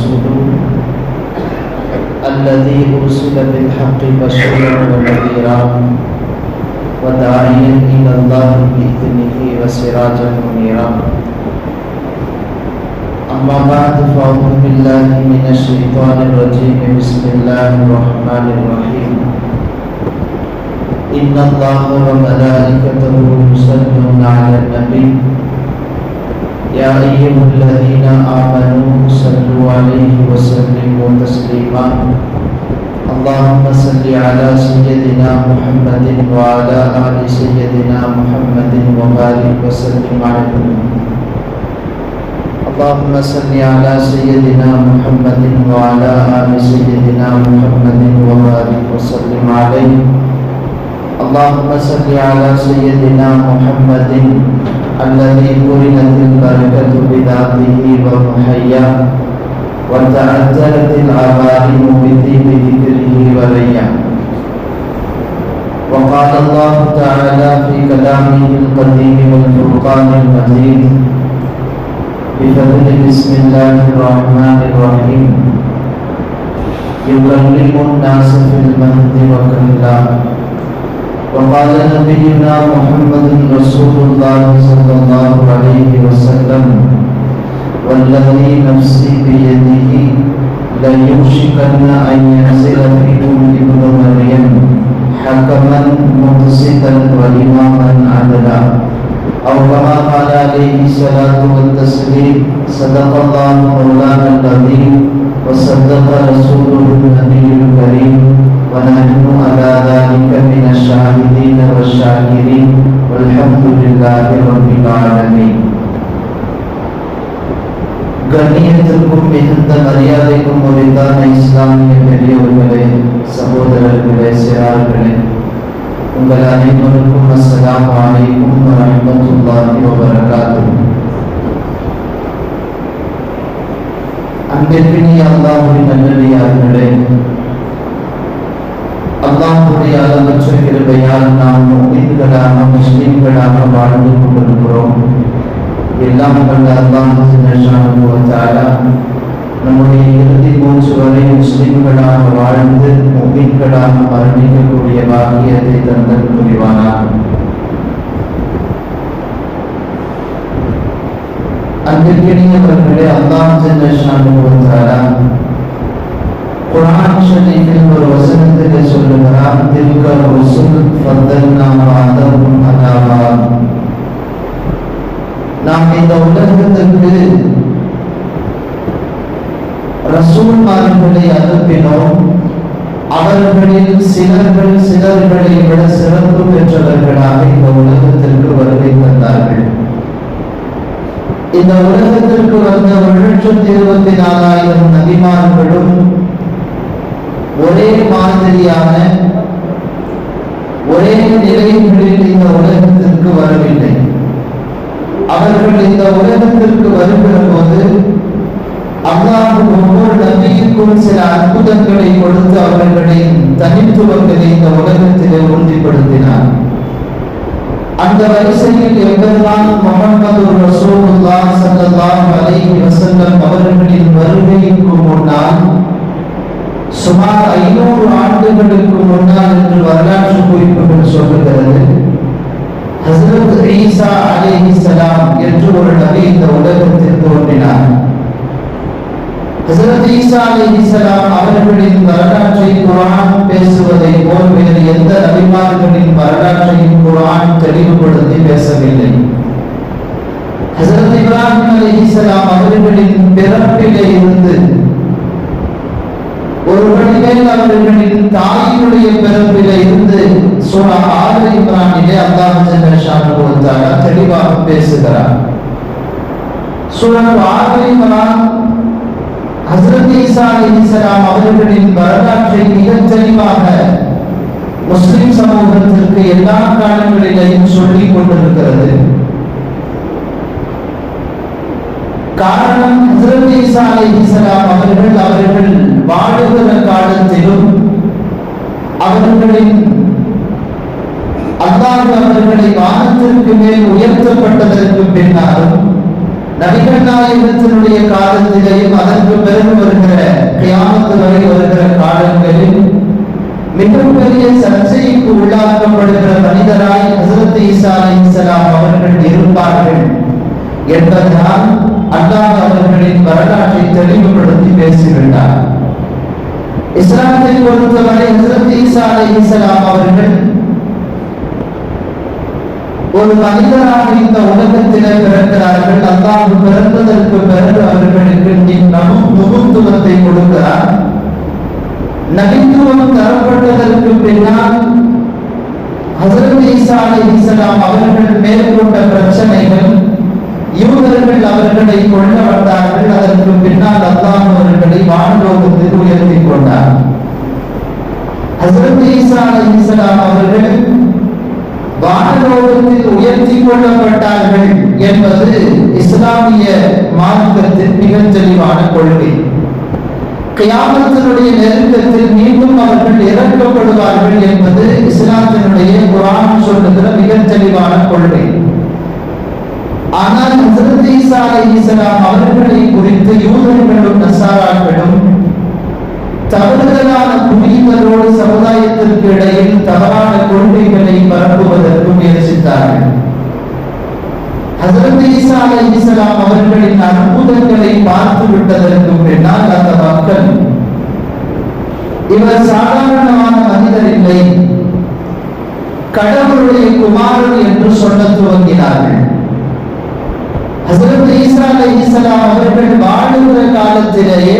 ورسوله الذي أرسل بالحق بشيرا ونذيرا وداعيا إلى الله بإذنه وسراجا منيرا. أما بعد فأعوذ بالله من الشيطان الرجيم. بسم الله الرحمن الرحيم. إن الله وملائكته يصلون على النبي يا أيها الذين آمنوا صلوا عليه وسلموا تسليما. اللهم صل على سيدنا محمد وعلى آل سيدنا محمد وبارك وسلم عليه اللهم صل على سيدنا محمد وعلى آل سيدنا محمد وبارك وسلم عليه اللهم صل على سيدنا محمد الذي قرنت البركة بذاته ومحيا وتعدلت العوالم بذيب ذكره وريا وقال الله تعالى في كلامه القديم والفرقان المجيد بفضل بسم الله الرحمن الرحيم. يكلم الناس في المهد وكلا. وقال نبينا محمد رسول الله صلى الله عليه وسلم والذي نفسي بيده ليوشكن أن ينزل فيكم ابن مريم حكما مقسطا وإماما عدلا. أو كما قال عليه الصلاة والتسليم صدق الله مولانا العظيم وصدق رسوله النبي الكريم. ونحن على ذلك من الشاهدين والشاكرين والحمد لله رب العالمين கண்ணியத்திற்கும் மிகுந்த மரியாதைக்கும் உரித்தான இஸ்லாமிய பெரியவர்களே சகோதரர்களே சிறார்களே உங்கள் அனைவருக்கும் அஸ்ஸலாம் அலைக்கும் வரஹ்மத்துல்லாஹி வபரகாத்துஹு அன்பிற்கினிய அல்லாஹ்வின் நல்லடியார்களே அல்லாஹுடைய அளவற்ற கிருபையால் நாம் முஸ்லிம்களாக முஸ்லிம்களாக வாழ்ந்து கொண்டிருக்கிறோம். எல்லாம் கண்ட அல்லாஹால நம்முடைய இறுதி மூச்சு வரை முஸ்லிம்களாக வாழ்ந்து முகின்களாக மரணிக்கக்கூடிய பாக்கியத்தை தந்தல் புரிவானார் அன்பிற்கினியவர்களே அல்லாஹ் ஜெல்லஷானுவத்தாலா குர்ஆன் ஷரீஃபில் ஒரு வசனத்திலே சொல்லுகிறார் தில்க ருசுல் ஃபத்தல்னா பாதஹும் அலா நாம் இந்த உலகத்திற்கு ரசூல்மார்களை அனுப்பினோம். அவர்களில் சிலர்கள் சிலர்களை விட சிறப்பு பெற்றவர்களாக இந்த உலகத்திற்கு வருகை தந்தார்கள். இந்த உலகத்திற்கு வந்த ஒரு லட்சத்தி இருபத்தி நாலாயிரம் நபிமார்களும் ஒரே மாதிரியான ஒரே நிலைகளில் இந்த உலகத்திற்கு வரவில்லை. அவர்கள் இந்த உலகத்திற்கு வருகிற போது அல்லாஹ் ஒவ்வொரு நம்பிக்கைக்கும் சில அற்புதங்களை கொடுத்து அவர்களின் தனித்துவங்களை இந்த உலகத்திலே உறுதிப்படுத்தினார். அந்த வரிசையில் எங்கெல்லாம் முகமது ரசூலுல்லாஹ் ஸல்லல்லாஹு அலைஹி வஸல்லம் அவர்களின் வருகைக்கு முன்னால் சுமார் ஐநூறு ஆண்டுகளுக்கு முன்னால் என்று வரலாற்று குறிப்புகள் சொல்லுகிறது. ஹசரத் ஈசா அலி அலைஹிஸ்ஸலாம் என்று ஒரு நபி இந்த உலகத்தில் தோன்றினார். ஹசரத் ஈசா அலி அலைஹிஸ்ஸலாம் அவர்களின் வரலாற்றை குரான் பேசுவதை போல் வேறு எந்த நபிமார்களின் வரலாற்றையும் குரான் தெளிவுபடுத்தி பேசவில்லை. ஹசரத் இப்ராஹிம் அலி அலைஹிஸ்ஸலாம் அவர்களின் பிறப்பிலே இருந்து ஒரு வழிமேல் அவர்களின் தாயினுடைய பிறப்பில இருந்து சூழ ஆறு இம்ரானிலே அல்லாஹ் ஜல்லஷானு தெளிவாக பேசுகிறார். சூழல் ஆறு இம்ரான் ஹசரத் ஈசா அலிசலாம் அவர்களின் வரலாற்றை மிகத் தெளிவாக முஸ்லிம் சமூகத்திற்கு எல்லா காலங்களிலையும் சொல்லிக் கொண்டிருக்கிறது. ஹசரத் ஈசா அலைஹிஸ்ஸலாம் அவர்கள் அவர்கள் வாழுகிற காலத்திலும் அவர்களின் அல்லாஹ் அவர்களை வானத்திற்கு மேல் உயர்த்தப்பட்டதற்கு பின்னாலும் நபிகள் நாயகத்தினுடைய காலத்திலேயும் அதற்கு பிறகு வருகிற கியாமத்து வரை வருகிற காலங்களில் மிகப்பெரிய சர்ச்சைக்கு உள்ளாக்கப்படுகிற மனிதராய் ஹசரத் ஈசா அலைஹிஸ்ஸலாம் அவர்கள் இருப்பார்கள் என்பதனால் அல்லாஹ் அவர்களின் வரலாற்றை தெளிவுபடுத்தி பேசுகின்றார். இஸ்லாத்தை பொறுத்தவரை ஹசரத் ஈசா அலைஹிஸ்ஸலாம் அவர்கள் ஒரு மனிதராக இந்த உலகத்திலே பிறக்கிறார்கள். அல்லாஹ் பிறந்ததற்கு பிறகு அவர்களுக்கு இன்னமும் முகுத்துவத்தை கொடுக்கிறார். நபித்துவம் தரப்பட்டதற்கு பின்னால் ஹசரத் ஈசா அலைஹிஸ்ஸலாம் அவர்கள் மேற்கொண்ட பிரச்சனைகள் இவர்கள் அவர்களை கொள்ள வந்தார்கள். அதற்கு பின்னால் அல்லாஹ் அவர்களை வானலோகத்தில் உயர்த்தி கொண்டார். ஹசரத் ஈசா அவர்கள் வானலோகத்தில் உயர்த்தி கொள்ளப்பட்டார்கள் என்பது இஸ்லாமிய மார்க்கத்தின் மிகத் தெளிவான கொள்கை. கியாமத்தினுடைய நெருக்கத்தில் மீண்டும் அவர்கள் இறக்கப்படுவார்கள் என்பது இஸ்லாத்தினுடைய குரான் சொல்லுகிற மிகத் தெளிவான கொள்கை. ஆனால் ஹசரத் ஈசா அலைஹிஸ்ஸலாம் அவர்களை குறித்து யூதர்களும் நசாராக்களும் தவறுதலான புரிதலோடு சமுதாயத்திற்கு இடையில் தவறான கொள்கைகளை பரப்புவதற்கு முயற்சித்தார்கள். ஹசரத் ஈசா அலைஹிஸ்ஸலாம் அவர்களின் அற்புதங்களை பார்த்து விட்டதற்கு பின்னால் அந்த மக்கள் இவர் சாதாரணமான மனிதர் இல்லை கடவுளுடைய குமாரன் என்று சொல்ல துவங்கினார்கள். ஹசரத் ஈசா அலைஹிஸ்ஸலாம் அவர்கள் வாழுகிற காலத்திலேயே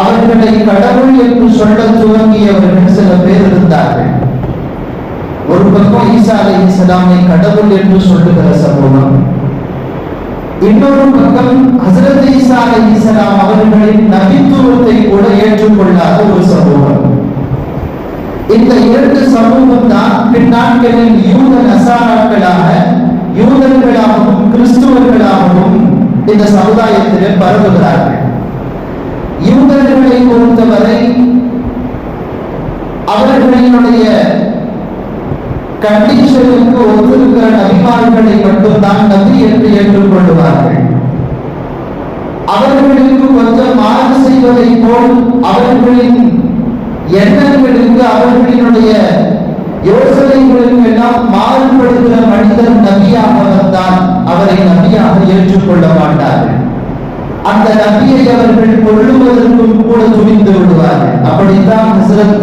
அவர்களை கடவுள் என்று சொல்ல துவங்கியவர்கள் சில பேர் இருந்தார்கள். ஒரு பக்கம் ஈசா அலி இஸ்லாமை கடவுள் என்று சொல்லுகிற சமூகம். இன்னொரு பக்கம் ஹசரத் ஈசா அலி இஸ்லாம் அவர்களின் நபித்துவத்தை கூட ஏற்றுக்கொள்ளாத ஒரு சமூகம். இந்த இரண்டு சமூகம் தான் பின்னாட்களில் யூத நசாராக்களாக யூதர்களாகவும் கிறிஸ்துவர்களாகவும் இந்த சமுதாயத்திலே பரவுகிறார்கள். யூதர்களை பொறுத்தவரை அவர்களினுடைய கண்டிஷனுக்கு ஒத்திருக்கிற நபிமார்களை மட்டும்தான் நபி என்று ஏற்றுக்கொள்வார்கள் அவர்களுக்கு கொஞ்சம் மாறு செய்வதை போல் அவர்களின் எண்ணங்களுக்கு அவர்களினுடைய யோசனைகளுக்கு எல்லாம் மாறுபடுகிற மனிதன் நபியாக வந்தால் அவரை நபியாக ஏற்றுக்கொள்ள மாட்டார்கள் அந்த நபியை அவர்கள் கொள்ளுவதற்கும் கூட துணிந்து விடுவார்கள். அப்படித்தான் ஹசரத்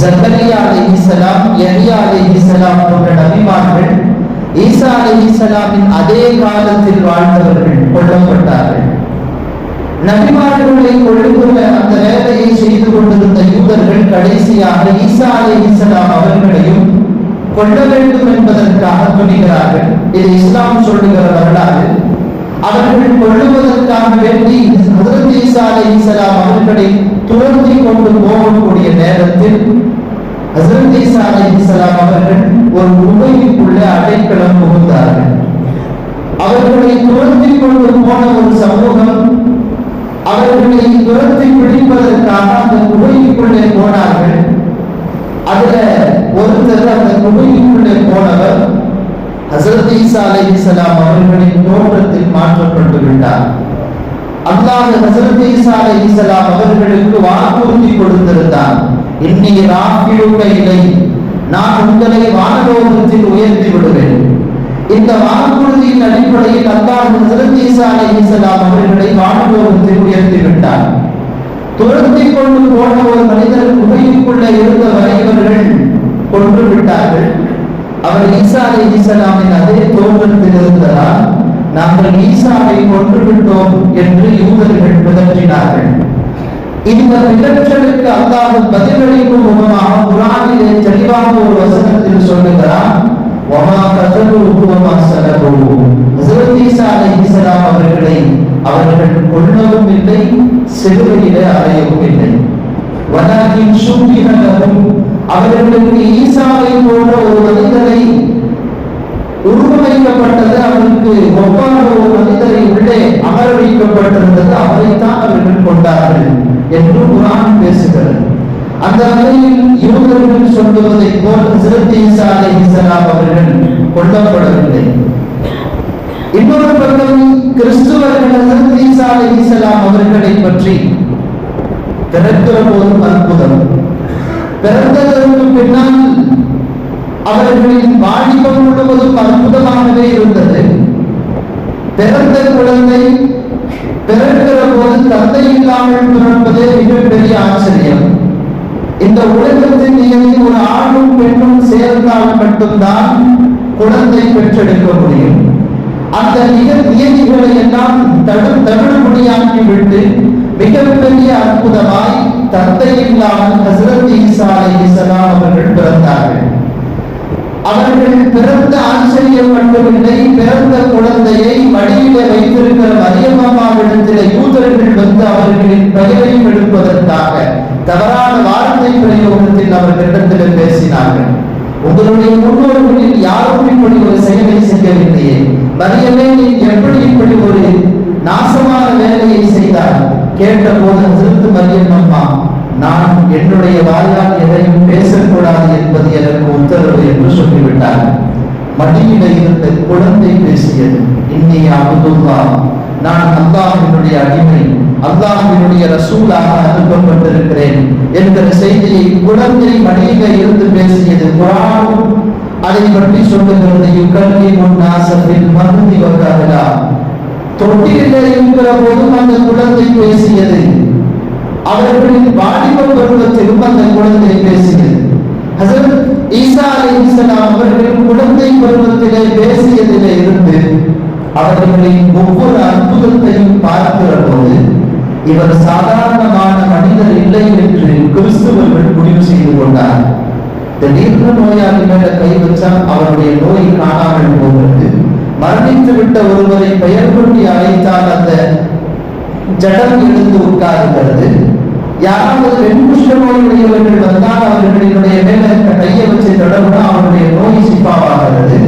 ஜக்கரியா அலை இஸ்லாம் அலைஹிஸ்ஸலாம் அலை இஸ்லாம் போன்ற நபிமார்கள் ஈசா அலை இஸ்லாமின் அதே காலத்தில் வாழ்ந்தவர்கள் கொல்லப்பட்டார்கள். நபிமார்களை கொள்ளுகிற அந்த வேலையை செய்து கொண்டிருந்த யூதர்கள் கடைசியாக ஈசா அலை இஸ்லாம் அவர்களையும் கொள்ள வேண்டும் என்பதற்காக துணிகிறார்கள் இது இஸ்லாம் சொல்லுகிற வரலாறு அவர்கள் கொள்ளுவதற்காக வேண்டி ஹஜரத் ஈசா அலைஹிஸ்ஸலாம் அவர்களை துரத்தி கொண்டு போகக்கூடிய நேரத்தில் ஹஜரத் ஈசா அலைஹிஸ்ஸலாம் அவர்கள் ஒரு குகைக்குள்ளே அடைக்கலம் புகுந்தார்கள். அவர்களை துரத்தி கொண்டு போன ஒரு சமூகம் அவர்களை துரத்தி பிடிப்பதற்காக அந்த குகைக்குள்ளே போனார்கள். அதுல ஒருத்தர் அந்த குகைக்குள்ளே போனவர் ஹசரத் ஈசா அலைஹிஸ்ஸலாம் அவர்களின் தோற்றத்தில் மாற்றப்பட்டு விட்டார். அல்லாஹ் ஹசரத் ஈசா அலைஹிஸ்ஸலாம் அவர்களுக்கு வாக்குறுதி கொடுத்திருந்தார். இன்னி ராஃபியுக இலை நான் உங்களை வானலோகத்தில் உயர்த்தி விடுவேன். இந்த வாக்குறுதியின் அடிப்படையில் அல்லாஹ் ஹசரத் ஈசா அலைஹிஸ்ஸலாம் அவர்களை வானலோகத்தில் உயர்த்தி விட்டார். துரத்தி கொண்டு போன ஒரு மனிதர் குகைக்குள்ளே இருந்த வரை இவர்கள் கொன்று விட்டார்கள். அவர் ஈசா அலி அலைஹிஸ்ஸலாமின் அதே தோற்றத்தில் இருந்ததால் நாங்கள் ஈசாவை கொன்று விட்டோம் என்று யூதர்கள் பிதற்றினார்கள் இந்த பிதற்றலுக்கு அல்லாஹ் பதிலளிக்கும் முகமாக குரானிலே தெளிவாக ஒரு வசனத்தில் சொல்லுகிறார் வமா கதலுஹு வமா சலபுஹு ஹஜ்ரத் ஈசா அலைஹிஸ்ஸலாம் அவர்களை அவர்கள் கொல்லவும் இல்லை சிலுவையிலே அறையவும் இல்லை. வலாகின் ஷுபிஹ அவர்களுக்கு ஈசாவை போன்ற ஒரு மனிதரை உருவமைக்கப்பட்டது அவருக்கு ஒவ்வாறு ஒரு மனிதரை உள்ளே அமர வைக்கப்பட்டிருந்தது அவரைத்தான் அவர்கள் கொண்டார்கள் என்று குரான் பேசுகிறது. அந்த வகையில் யூதர்கள் சொல்லுவதை போல் சிறுத்தை ஈசா அவர்கள் கொல்லப்படவில்லை. இன்னொரு பக்கம் கிறிஸ்துவர்கள் ஈசா அவர்களை பற்றி திறக்கிற போதும் அற்புதம். பிறந்ததற்கு பின்னால் அவர்களின் வாலிபம் முழுவதும் அற்புதமாகவே இருந்தது. பிறந்த குழந்தை பிறக்கிற போது தந்தை இல்லாமல் பிறப்பதே மிகப்பெரிய ஆச்சரியம். இந்த உலகத்தின் நியதி ஒரு ஆணும் பெண்ணும் சேர்ந்தால் மட்டும்தான் குழந்தை பெற்றெடுக்க முடியும். அந்த நிக நியதிகளை எல்லாம் தடு தவிடுபடியாக்கி விட்டு மிகப்பெரிய அற்புதமாய் தந்தை இல்லாமல் ஹசரத் ஈசா அலைஹிஸ்ஸலாம் அவர்கள் பிறந்தார்கள். அவர்கள் பிறந்த ஆச்சரியம் மட்டுமில்லை பிறந்த குழந்தையை மடியில வைத்திருக்கிற மரியம்மாவிடத்தில யூதர்கள் வந்து அவர்களின் பெயரையும் எடுப்பதற்காக தவறான வார்த்தை பிரயோகத்தில் அவர்களிடத்தில் பேசினார்கள். உங்களுடைய முன்னோர்களில் யாரும் இப்படி ஒரு செயலை செய்யவில்லையே. மரியமே நீ எப்படி இப்படி ஒரு நாசமான வேலையை செய்தார் கேட்ட போது ஹசரத் மரியம் அம்மா நான் என்னுடைய வாயால் எதையும் பேசக்கூடாது என்பது எனக்கு உத்தரவு என்று சொல்லிவிட்டார். மடியில இருந்த குழந்தை பேசியது இன்னி அபுதுல்லா நான் அல்லாஹினுடைய அடிமை அல்லாஹினுடைய ரசூலாக அனுப்பப்பட்டிருக்கிறேன் என்கிற செய்தியை குழந்தை மடியில இருந்து பேசியது குரானும். அதை பற்றி சொல்லுகிறது யுக்கல்வி முன்னாசத்தில் மருந்து வந்தார்களா தொட்டிலே இருக்கிற போதும் அந்த குழந்தை பேசியது. அவர்களின் வாலிப பருவத்திலும் அந்த குழந்தை பேசியது. ஹசரத் ஈசா அலைஹிஸ்ஸலாம் அவர்களின் குழந்தை பருவத்திலே பேசியதிலே இருந்து அவர்களின் ஒவ்வொரு அற்புதத்தையும் பார்க்கிற போது இவர் சாதாரணமான மனிதர் இல்லை என்று கிறிஸ்துவர்கள் முடிவு செய்து கொண்டார். திடீர்னு நோயாளி மேல கை வச்சால் அவருடைய நோய் காணாமல் போகிறது. மரணித்து விட்ட ஒருவரை பெயர் கொண்டு அழைத்தால் அந்த ஜடம் எழுந்து உட்காருகிறது யாராவது வெண்குஷ்ட நோயுடையவர்கள் வந்தால் அவர்களினுடைய மேல கையை வச்சு தடவுனா அவருடைய நோய் சிப்பாவாகிறது.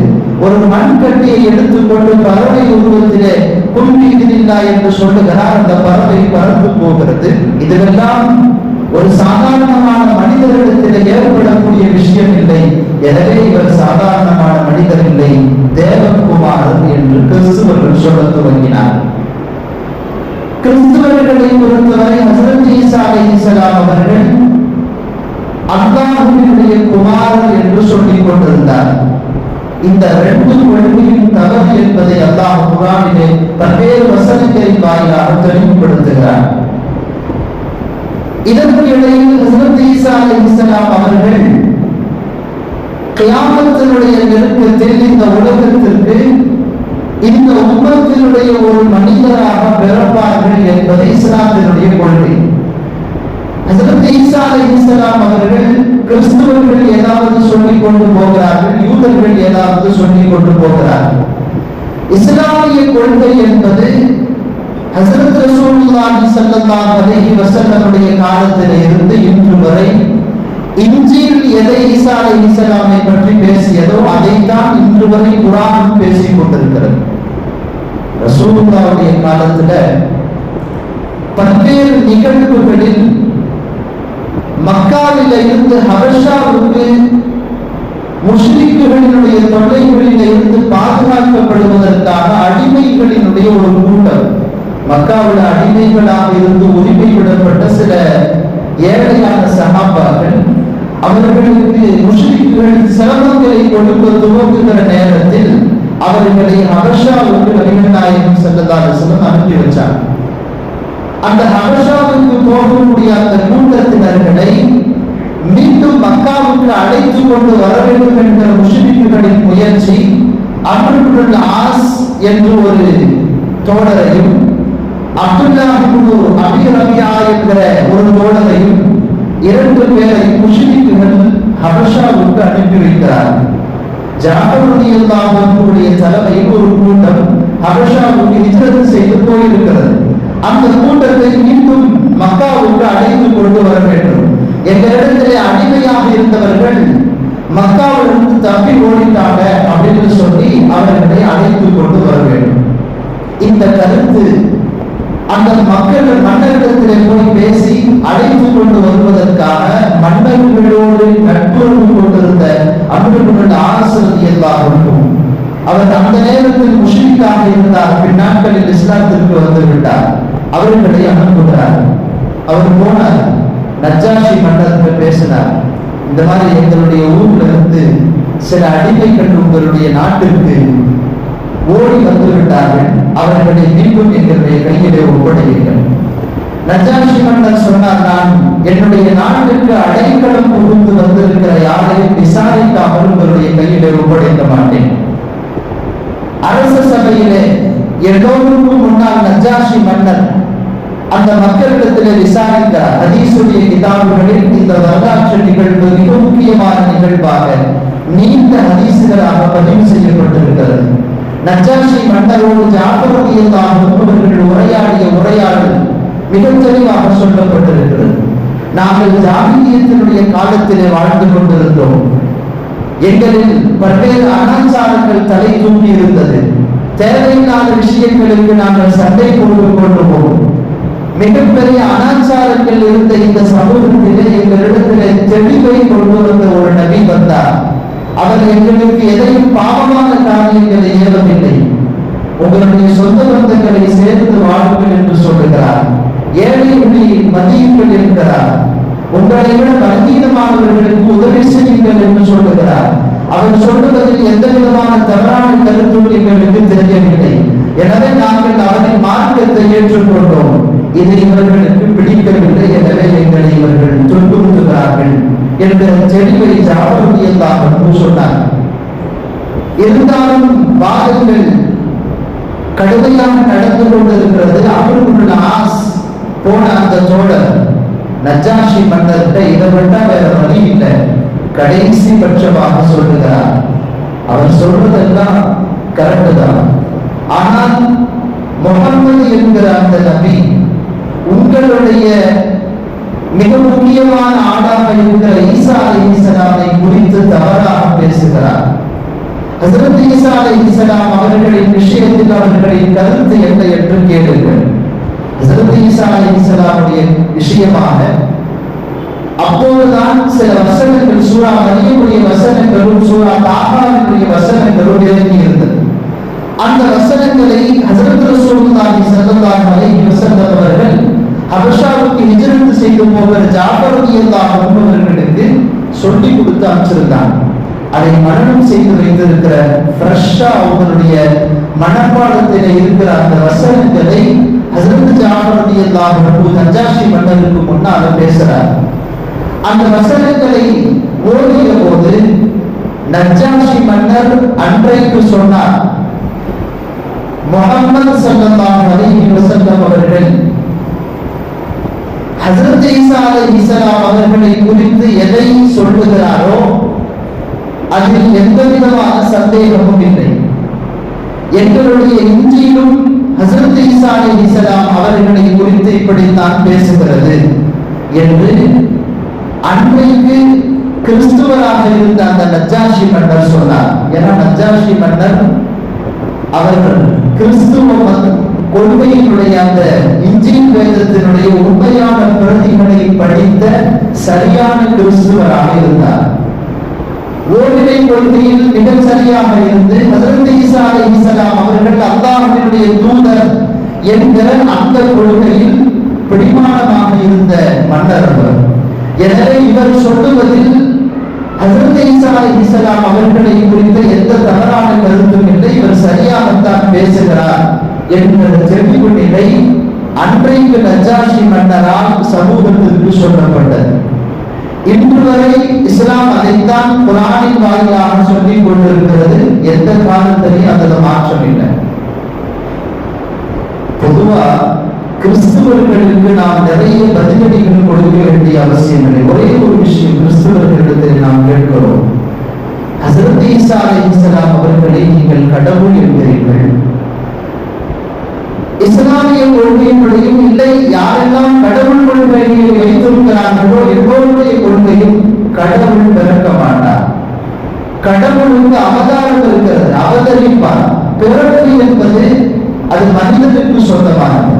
ஒரு மண் கட்டியை எடுத்துக்கொண்டு பறவை உருவத்திலே கும்பிதில்லா என்று சொல்லுகிறார். அந்த பறவை பறந்து போகிறது. இதுவெல்லாம் ஒரு சாதாரணமான மனிதர்களிடத்தில் ஏற்படக்கூடிய விஷயம் இல்லை. எனவே இவர் சாதாரணமான மனிதர் இல்லை தேவகுமாரன் என்று கிறிஸ்துவர்கள் சொல்ல துவங்கினார். கிறிஸ்துவர்களை பொறுத்தவரை ஹசரத் ஈசா அலைஹிஸ்ஸலாம் அவர்கள் அல்லாஹுடைய குமாரன் என்று சொல்லிக் கொண்டிருந்தார். இந்த ரெண்டு கொள்கையும் தவறு என்பதை அல்லாஹ் குரானிலே பல்வேறு வசனங்களின் வாயிலாக தெளிவுபடுத்துகிறார். இதற்கு இடையில் ஹசரத் ஈசா அலைஹிஸ்ஸலாம் அவர்கள் கியாமத்தினுடைய நெருக்கத்தில் இந்த உலகத்திற்கு இந்த உம்மத்தினுடைய ஒரு மனிதராக பிறப்பார்கள் என்பது இஸ்லாத்தினுடைய கொள்கை. ஹசரத் அவர்கள் கிறிஸ்துவர்கள் ஏதாவது சொல்லிக் கொண்டு போகிறார்கள் யூதர்கள் ஏதாவது சொல்லிக் கொண்டு போகிறார்கள். இஸ்லாமிய கொள்கை என்பது ஹசரத் ரசூலுல்லாஹி ஸல்லல்லாஹு அலைஹி வஸல்லமுடைய காலத்தில் இருந்து இன்று வரை இஞ்சியில் எதை ஈசா அலைஹிஸ்ஸலாமை பற்றி பேசியதோ அதைத்தான் இன்று வரை குரான் பேசிக் கொண்டிருக்கிறது. ரசூலுல்லாவுடைய காலத்துல பல்வேறு நிகழ்வுகளில் மக்காவில இருந்து ஹபஷாவுக்கு முஸ்லிம்களினுடைய தொல்லைகளில் இருந்து பாதுகாக்கப்படுவதற்காக அடிமைகளினுடைய ஒரு கூட்டம். மக்காவில் அடிமைகளாக இருந்து உரிமை விடப்பட்ட சில ஏழையான சகாபாக்கள் அவர்களுக்கு முஸ்லிம்கள் சிரமங்களை கொடுக்க துவங்குகிற நேரத்தில் அவர்களை ஹபஷாவுக்கு நபிகள் நாயகம் செல்லதாக அனுப்பி வச்சார் அந்த ஹபஷாவுக்கு போகக்கூடிய அந்த கூட்டத்தினர்களை மீண்டும் மக்காவுக்கு அழைத்து கொண்டு வர வேண்டும் என்கிற முஸ்லிம்களின் முயற்சி அமருல் ஆஸ் என்று ஒரு தோழரையும் அப்துல்லா இப்னு அபி ரபியா என்கிற ஒரு தோழரையும் இரண்டு பேரை முஷிரிக்குகள் ஹபஷாவுக்கு அனுப்பி வைக்கிறார்கள். ஜாபருடைய தலைமையில் ஒரு கூட்டம் ஹபஷாவுக்கு ஹிஜ்ரத் செய்து போயிருக்கிறது. அந்த கூட்டத்தை மீண்டும் மக்காவுக்கு அழைத்து கொண்டு வர வேண்டும். எங்களிடத்திலே அடிமையாக இருந்தவர்கள் மக்காவிலிருந்து தப்பி ஓடிட்டாங்க அப்படின்னு சொல்லி அவர்களை அழைத்து கொண்டு வர வேண்டும். இந்த கருத்து அந்த மக்கள் மன்னரிடத்திலே போய் பேசி அழைத்து கொண்டு வருவதற்காக மன்னர்களோடு நட்புறவு கொண்டிருந்த அமிர்தங்கள் ஆசிரியர்களாகவும் அவர் அந்த நேரத்தில் முஸ்லிக்காக இருந்தார். பின்னாட்களில் இஸ்லாத்திற்கு வந்து விட்டார். அவர்களை அனுப்புகிறார் அவர் போனார். நஜாஷி மன்னருக்கு பேசினார். இந்த மாதிரி எங்களுடைய ஊர்ல இருந்து சில அடிமைகள் உங்களுடைய நாட்டிற்கு ஓடி வந்து விட்டார்கள் அவர்களை மீண்டும் எங்களுடைய கையிலே ஒப்படையுங்கள். நஜாஷி மன்னர் சொன்னார் நான் என்னுடைய நாட்டிற்கு அடைக்கலம் புகுந்து வந்திருக்கிற யாரையும் விசாரிக்காமல் உங்களுடைய கையிலே ஒப்படைக்க மாட்டேன். அரச சபையிலே எல்லோருக்கும் முன்னால் நஜாஷி மன்னர் அந்த மக்களிடத்திலே விசாரித்த ஹதீசுடைய கிதாபுகளில் இந்த வரலாற்று நிகழ்வு மிக முக்கியமான நிகழ்வாக நீண்ட ஹதீசுகளாக பதிவு செய்யப்பட்டிருக்கிறது. நஜாஷி மன்னரோடு ஜாபரதியல்லாக அவர்கள் உரையாடிய உரையாடல் மிக தெளிவாக சொல்லப்பட்டிருக்கிறது. நாங்கள் ஜாமியத்தினுடைய காலத்திலே வாழ்ந்து கொண்டிருந்தோம். எங்களில் பல்வேறு அனாச்சாரங்கள் தலை தூண்டி இருந்தது தேவையில்லாத விஷயங்களுக்கு நாங்கள் சண்டை போட்டு கொள்வோம் மிகப்பெரிய அனாச்சாரங்கள் இருந்த இந்த சமூகத்திலே எங்களிடத்திலே தெளிவை கொண்டு வந்த ஒரு நபி வந்தார். அவர் எங்களுக்கு எதையும் பாவமான காரியங்களை ஏவவில்லை உங்களுடைய சொந்த பந்தங்களை சேர்ந்து வாழுங்கள் என்று சொல்லுகிறார். ஏழைகளில் மதியுங்கள் என்கிறார். உங்களை விட பலகீனமானவர்களுக்கு உதவி செய்யுங்கள் என்று சொல்லுகிறார். அவர் சொல்லுவதில் எந்த விதமான தவறான கருத்து எங்களுக்கு தெரியவில்லை. எனவே நாங்கள் அவரின் மார்க்கத்தை ஏற்றுக்கொண்டோம். இது இவர்களுக்கு பிடிக்கவில்லை. எனவே எங்களை இவர்கள் துன்புறுத்துகிறார்கள். என்ற தெளிவை ஜாபருதியல்லாக சொன்னார். இருந்தாலும் வாதங்கள் கடுமையாக நடந்து கொண்டிருக்கிறது. அவருக்குள்ள ஆஸ் போன அந்த சோழர் நஜாஷி மன்னர்கிட்ட இதை விட்டா வேற வழி இல்லை. கடைசி பட்சமாக சொல்லுகிறார். அவர் சொல்றதெல்லாம் கரெக்டு தான் ஆனால் முகமது என்கிற அந்த நபி உங்களுடைய மிக முக்கியமான ஆடாக இருக்கிற ஈசா அலிசலாமை குறித்து தவறாக பேசுகிறார். ஹசரத் ஈசா அலிசலாம் அவர்களின் விஷயத்தில் அவர்களின் கருத்து என்ன என்று கேளுங்கள். ஹசரத் ஈசா அலிசலாமுடைய விஷயமாக அப்போதுதான் சில வசனங்கள் சூறா மரியமுடைய வசனங்களும் சூறா தாகாவினுடைய வசனங்களும் இறங்கி இருந்தது. அந்த வசனங்களை ஹசரத் ரசூலுல்லாஹி ஸல்லல்லாஹு அலைஹி வஸல்லம் அவர்கள் ஹபஷாவுக்கு நிஜரத்து செய்து போகிற ஜாபரதி ரலியல்லாஹு அவர்களுக்கு சொல்லி கொடுத்து அனுப்பிச்சிருந்தாங்க. அதை மரணம் செய்து வைத்திருக்கிற ஃப்ரெஷ்ஷா அவங்களுடைய மனப்பாடத்தில் இருக்கிற அந்த வசனங்களை ஹசரத் ஜாபரதி ரலியல்லாஹு அன்ஹு நஜாஷி மன்னருக்கு முன்னால பேசுறார். அந்த வசனங்களை ஓதிய போது நஜாஷி மன்னர் அன்றைக்கு சொன்னார் முகமது ஸல்லல்லாஹு அலைஹி வஸல்லம் அவர்கள் ஹஜ்ரத் ஈசா அவர்களை குறித்து எதை சொல்லுகிறாரோ அதில் எந்த விதமான சந்தேகமும் இல்லை. எங்களுடைய இஞ்சியிலும் ஹசரத் ஈசா அலைஹிஸ்ஸலாம் அவர்களை குறித்து இப்படித்தான் பேசுகிறது என்று அன்றைக்கு கிறிஸ்துவராக இருந்த அந்த நஜாஷி மன்னர் சொன்னார். ஏன்னா நஜாஷி மன்னர் அவர்கள் கிறிஸ்துவ மதம் கொள்கையினுடைய அந்த இஞ்சின் வேதத்தினுடைய உண்மையான பிரதிகளை படித்த சரியான கிறிஸ்துவராக இருந்தார். ஓரிடை கொள்கையில் மிக சரியாக இருந்து ஹசரத் ஈசா அலைஹிஸ்ஸலாம் அவர்கள் அல்லாஹினுடைய தூதர் என்கிற அந்த கொள்கையில் பிடிமானமாக இருந்த மன்னர் அவர். எனவே இவர் சொல்லுவதில் ஹசரத் ஈசா அலைஹிஸ்ஸலாம் அவர்களை குறித்த எந்த தவறான கருத்தும் இல்லை இவர் சரியாகத்தான் பேசுகிறார். என்ற தெளிவு நிலை அன்றைக்கு நஜாஷி மன்னரால் சமூகத்திற்கு சொல்லப்பட்டது. இன்று வரை இஸ்லாம் அதைத்தான் குரானின் வாயிலாக சொல்லிக் கொண்டிருக்கிறது. எந்த காலத்திலையும் அதுல மாற்றம் இல்லை. பொதுவா கிறிஸ்துவர்களுக்கு நாம் நிறைய பதிலடிகள் கொடுக்க வேண்டிய அவசியம் இல்லை. ஒரே ஒரு விஷயம் கிறிஸ்துவர்களிடத்தில் நாம் கேட்கிறோம். ஹசரத் ஈசா அலைஹிஸ்ஸலாம் அவர்களை நீங்கள் கடவுள் என்கிறீர்கள். இஸ்லாமிய கொள்கையின்படியும் இல்லை. யாரெல்லாம் கடவுள் கொள்கையை வைத்திருக்கிறார்களோ எல்லோருடைய கொள்கையும் கடவுள் பிறக்க மாட்டார். கடவுளுக்கு அவதாரம் இருக்கிறது அவதரிப்பார். பிறப்பு என்பது அது மனிதனுக்கு சொந்தமானது.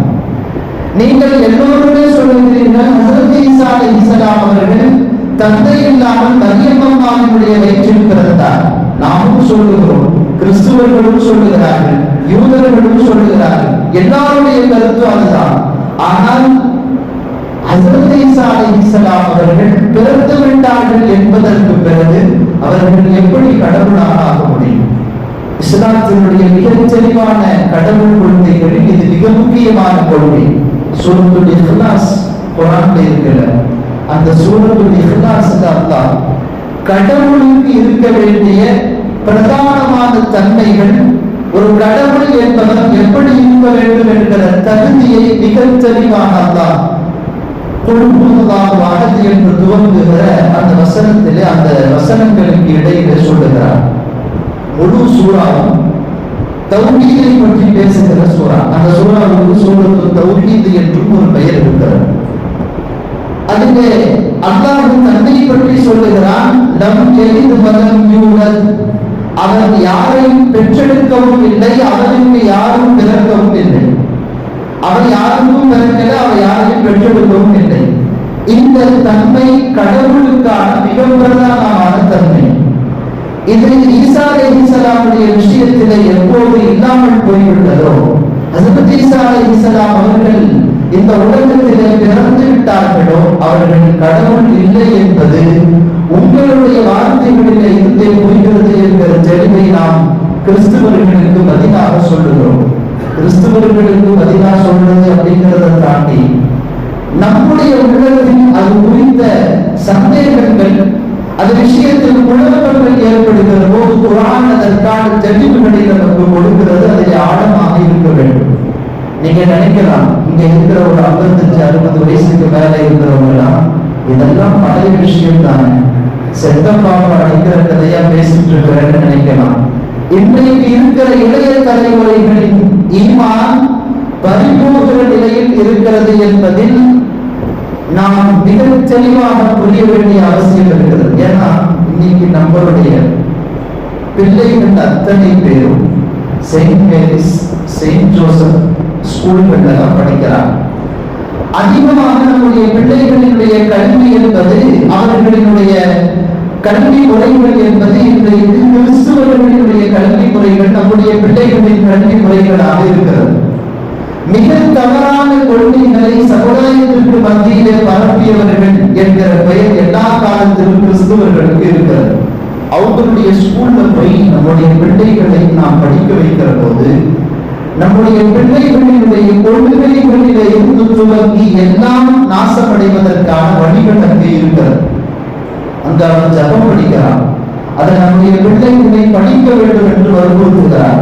நீங்கள் எல்லோருமே சொல்லுகிறீர்கள் ஹசரத் ஈசா அலைஹிஸ்ஸலாம் அவர்கள் தந்தை இல்லாமல் மரியம் வயிற்றில் பிறந்தார் நாமும் சொல்லுகிறோம் கிறிஸ்துவர்களும் சொல்லுகிறார்கள் யூதர்களும் சொல்லுகிறார்கள். எல்லாருடைய கருத்து அதுதான். ஆனால் ஹசரத் ஈசா அலைஹிஸ்ஸலாம் அவர்கள் பிறந்து விட்டார்கள் என்பதற்கு பிறகு அவர்கள் எப்படி கடவுளாக ஆக முடியும்? இஸ்லாத்தினுடைய மிகத் தெளிவான கடவுள் கொள்கைகளில் இது மிக முக்கியமான கொள்கை. சூரத்துல் இஹ்லாஸ் குரான்ல இருக்கிற அந்த சூரத்துல் இஹ்லாஸ் அல்லாஹ் கடவுளுக்கு இருக்க வேண்டிய பிரதானமான தன்மைகள் ஒரு கடவுள் என்பவர் எப்படி இருக்க வேண்டும் என்கிற தகுதியை மிகத் அல்லாஹ் குழுமுகமாக என்று துவங்குகிற அந்த வசனத்திலே அந்த வசனங்களுக்கு இடையிலே சொல்லுகிறார். முழு சூறாவும் தௌஹீதை பற்றி பேசுகிற சூறா. அந்த சூறாவுக்கு சூரத்து தௌஹீது என்றும் ஒரு பெயர் இருக்கிறது. அதிலே அல்லாஹ் தன்னை பற்றி சொல்லுகிறான் நம் எளிது மதம் யூலத் அவன் யாரையும் பெற்றெடுக்கவும் இல்லை அவனுக்கு யாரும் பிறக்கவும் இல்லை. அவன் யாருக்கும் பிறக்கல அவன் யாரையும் பெற்றெடுக்கவும் இல்லை. இந்த தன்மை கடவுளுக்கான மிக பிரதானமான தன்மை. இது ஈசா அலைஹிஸ்ஸலாமுடைய விஷயத்திலே எப்போது இல்லாமல் போய்விட்டதோ ஹசரத் ஈசா அலைஹிஸ்ஸலாம் அவர்கள் இந்த உலகத்திலே பிறந்து விட்டார்களோ அவர்கள் கடவுள் இல்லை என்பது உங்களுடைய வார்த்தைகளில் இருந்தே புரிகிறது என்கிற தெளிவை நாம் கிறிஸ்துவர்களுக்கு பதிலாக சொல்லுகிறோம். கிறிஸ்துவர்களுக்கு பதிலாக சொல்றது அப்படிங்கிறத தாண்டி நம்முடைய உள்ளத்தில் அது குறித்த சந்தேகங்கள் அது விஷயத்தில் குழப்பங்கள் ஏற்படுகிற போது குரான் அதற்கான தெளிவுகளை நமக்கு கொடுக்கிறது அதில் ஆழமாக இருக்க வேண்டும். நீங்க நினைக்கலாம் இங்க இருக்கிற ஒரு ஐம்பத்தஞ்சு அறுபது வயசுக்கு மேல இருக்கிறவங்கலாம் இதெல்லாம் பழைய விஷயம் தானே செத்த பாவம் அடிக்கிற கதையா பேசிட்டு இருக்கிறேன்னு நினைக்கலாம். இன்றைக்கு இருக்கிற இளைய தலைமுறைகளின் ஈமான் பரிபூர்ண நிலையில் இருக்கிறது என்பதில் நாம் மிக தெளிவாக புரிய வேண்டிய அவசியம் இருக்கிறது. ஏன்னா இன்னைக்கு நம்மளுடைய பிள்ளைகள் அத்தனை பேரும் செயின்ட் மேரிஸ் செயின்ட் ஜோசப் ஸ்கூல்கள் தான் படிக்கிறாங்க. அதிகமாக நம்முடைய பிள்ளைகளினுடைய கல்வி என்பது அவர்களினுடைய கல்வி முறைகள் என்பது இன்றைக்கு கிறிஸ்துவர்களினுடைய கல்வி முறைகள் நம்முடைய பிள்ளைகளின் கல்வி முறைகளாக இருக்கிறது. மிக தவறான கொள்கைகளை சமுதாயத்திற்கு மத்தியிலே பரப்பியவர்கள் என்கிற பெயர் எல்லா காலத்திலும் கிறிஸ்துவர்களுக்கு இருக்கிறது. அவர்களுடைய ஸ்கூல்ல போய் நம்முடைய பிள்ளைகளை நாம் படிக்க வைக்கிற போது நம்முடைய பிள்ளைகளினுடைய கொள்கைகளிலே இருந்து துவங்கி எல்லாம் நாசமடைவதற்கான வழிகள் இருக்கிறது. அந்த அவன் ஜபம் படிக்கிறான். அதை நம்முடைய பிள்ளைகளை படிக்க வேண்டும் என்று வற்புறுத்துகிறார்.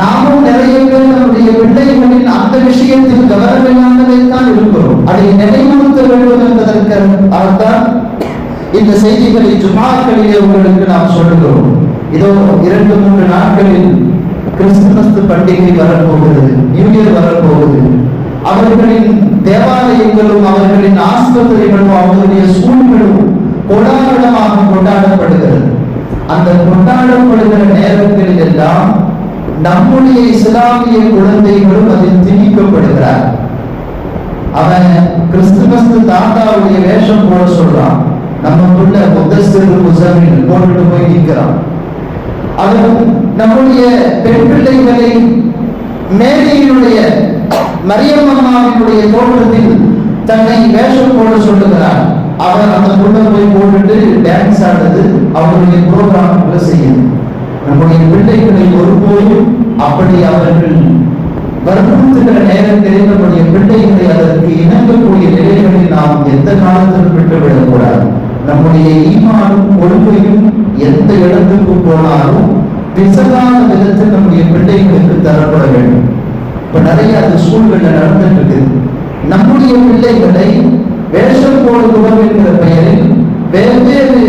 நாமும் நிறைய பேர் நம்முடைய பிள்ளைகளின் அந்த விஷயத்தில் கவனமில்லாமலே தான் இருக்கிறோம். அதை நினைவுறுத்த வேண்டும் அதான் இந்த செய்திகளை ஜுமாக்களிலே உங்களுக்கு நாம் சொல்லுகிறோம். இதோ இரண்டு மூன்று நாட்களில் கிறிஸ்துமஸ் பண்டிகை வரப்போகிறது நியூ இயர் வரப்போகுது. அவர்களின் தேவாலயங்களும் அவர்களின் ஆஸ்பத்திரிகளும் அவர்களுடைய சூழ்நிலும் கொண்டாடமாக கொண்டாடப்படுகிறது. அந்த கொண்டாடப்படுகிற நேரங்களில் எல்லாம் நம்முடைய இஸ்லாமிய குழந்தைகளும் அதில் திணிக்கப்படுகிறார் அவன் கிறிஸ்துமஸ் தாத்தாவுடைய வேஷம் போட சொல்றான். நம்ம புள்ள முத்தஸ்திரு முசமின் போட்டுட்டு போய் நிற்கிறான். அவன் நம்முடைய பெண் பிள்ளைகளை மேலையினுடைய மரியம் அம்மாவினுடைய தோற்றத்தில் தன்னை வேஷம் போட சொல்லுகிறார். அவர் அந்த பொண்ணை போய் போட்டுட்டு டான்ஸ் ஆடுறது அவருடைய ப்ரோக்ராம்களை செய்யும். நம்முடைய பிள்ளைகளை ஒருபோதும் அப்படி அவர்கள் வற்புறுத்துகிற நேரத்தில் நம்முடைய பிள்ளைகளை அதற்கு இணங்கக்கூடிய நிலைகளில் நாம் எந்த காலத்திலும் விட்டுவிடக் விடக்கூடாது நம்முடைய ஈமானும் கொள்கையும் எந்த இடத்துக்கு போனாலும் பிசகான விதத்தில் நம்முடைய பிள்ளைகளுக்கு தரப்பட வேண்டும். இப்ப நிறைய அது சூழ்நிலை நடந்துட்டு இருக்குது நம்முடைய பிள்ளைகளை வேஷம் போடுகிறோம் என்கிற பெயரில் வெவ்வேறு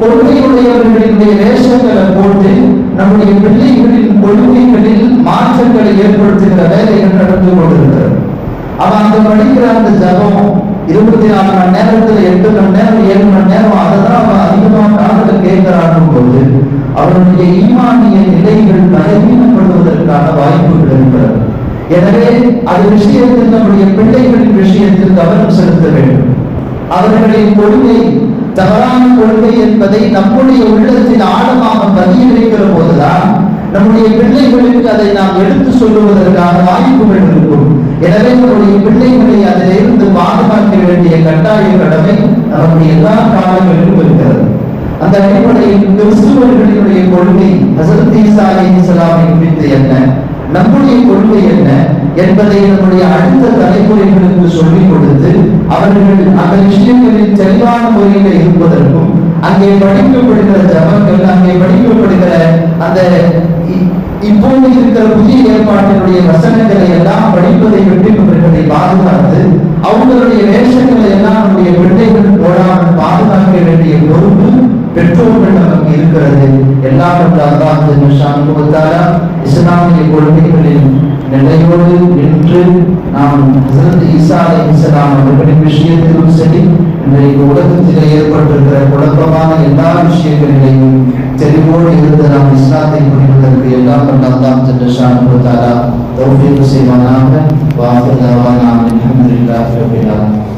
கொள்கையுடையவர்களுடைய வேஷங்களை போட்டு நம்முடைய பிள்ளைகளின் கொள்கைகளில் மாற்றங்களை ஏற்படுத்துகிற வேலைகள் நடந்து கொண்டிருக்கிறது. அவன் அந்த படிக்கிற அந்த ஜபம் இருபத்தி நாலு மணி நேரத்துல எட்டு மணி நேரம் ஏழு மணி நேரம் அதை தான் அவன் அதிகமா காதல கேட்கிறான் போது அவனுடைய ஈமானிய நிலைகள் பலவீனப்படுவதற்கான வாய்ப்புகள் இருக்கிறது எனவே அது விஷயத்தில் நம்முடைய பிள்ளைகளின் விஷயத்தில் கவனம் செலுத்த வேண்டும். அவர்களின் கொள்கை தவறான கொள்கை என்பதை நம்முடைய உள்ளத்தில் ஆழமாக பதிய வைக்கிற போதுதான் நம்முடைய பிள்ளைகளுக்கு அதை நாம் எடுத்து சொல்லுவதற்கான வாய்ப்புகள் இருக்கும் எனவே நம்முடைய பிள்ளைகளை அதிலிருந்து பாதுகாக்க வேண்டிய கட்டாய கடமை நம்முடைய எல்லா காலங்களிலும் இருக்கிறது. அந்த அடிப்படையில் கிறிஸ்துவர்களினுடைய கொள்கை ஹசரத் ஈசா அலைஹிஸ்ஸலாமை குறித்து என்ன? நம்முடைய கொள்கை என்ன? என்பதை நம்முடைய அடுத்த தலைமுறைகளுக்கு சொல்லிக் கொடுத்து அவர்கள் அந்த விஷயங்களில் தெளிவான முறையில் இருப்பதற்கும் அங்கே படிக்கப்படுகிற ஜபங்கள் அங்கே படிக்கப்படுகிற அந்த இப்போது இருக்கிற புதிய ஏற்பாட்டினுடைய வசனங்களை எல்லாம் படிப்பதை விட்டு இவர்களை பாதுகாத்து அவங்களுடைய வேஷங்களை எல்லாம் நம்முடைய பிள்ளைகள் போடாமல் பாதுகாக்க வேண்டிய பொறுப்பு பெற்றோர்கள் நமக்கு இருக்கிறது. எல்லாம் வல்ல அல்லாஹ் ஜல்லஷான் இஸ்லாமிய கொள்கைகளின் நிலையோடு நின்று நாம் ஹசரத் ஈசாலை இஸ்லாம் அவர்களின் விஷயத்திலும் சரி இன்றைக்கு உலகத்திலே ஏற்பட்டிருக்கிற குழப்பமான எல்லா விஷயங்களிலேயும் தெளிவோடு இருந்து நாம் இஸ்லாத்தை புரிவதற்கு எல்லாம் வல்ல சென்று ஜல்லஷான் கொடுத்தாரா தௌஃபீக் செய்வானாக. வாஹிர் தாவானா அல்ஹம்துலில்லாஹி ரப்பில் ஆலமீன்.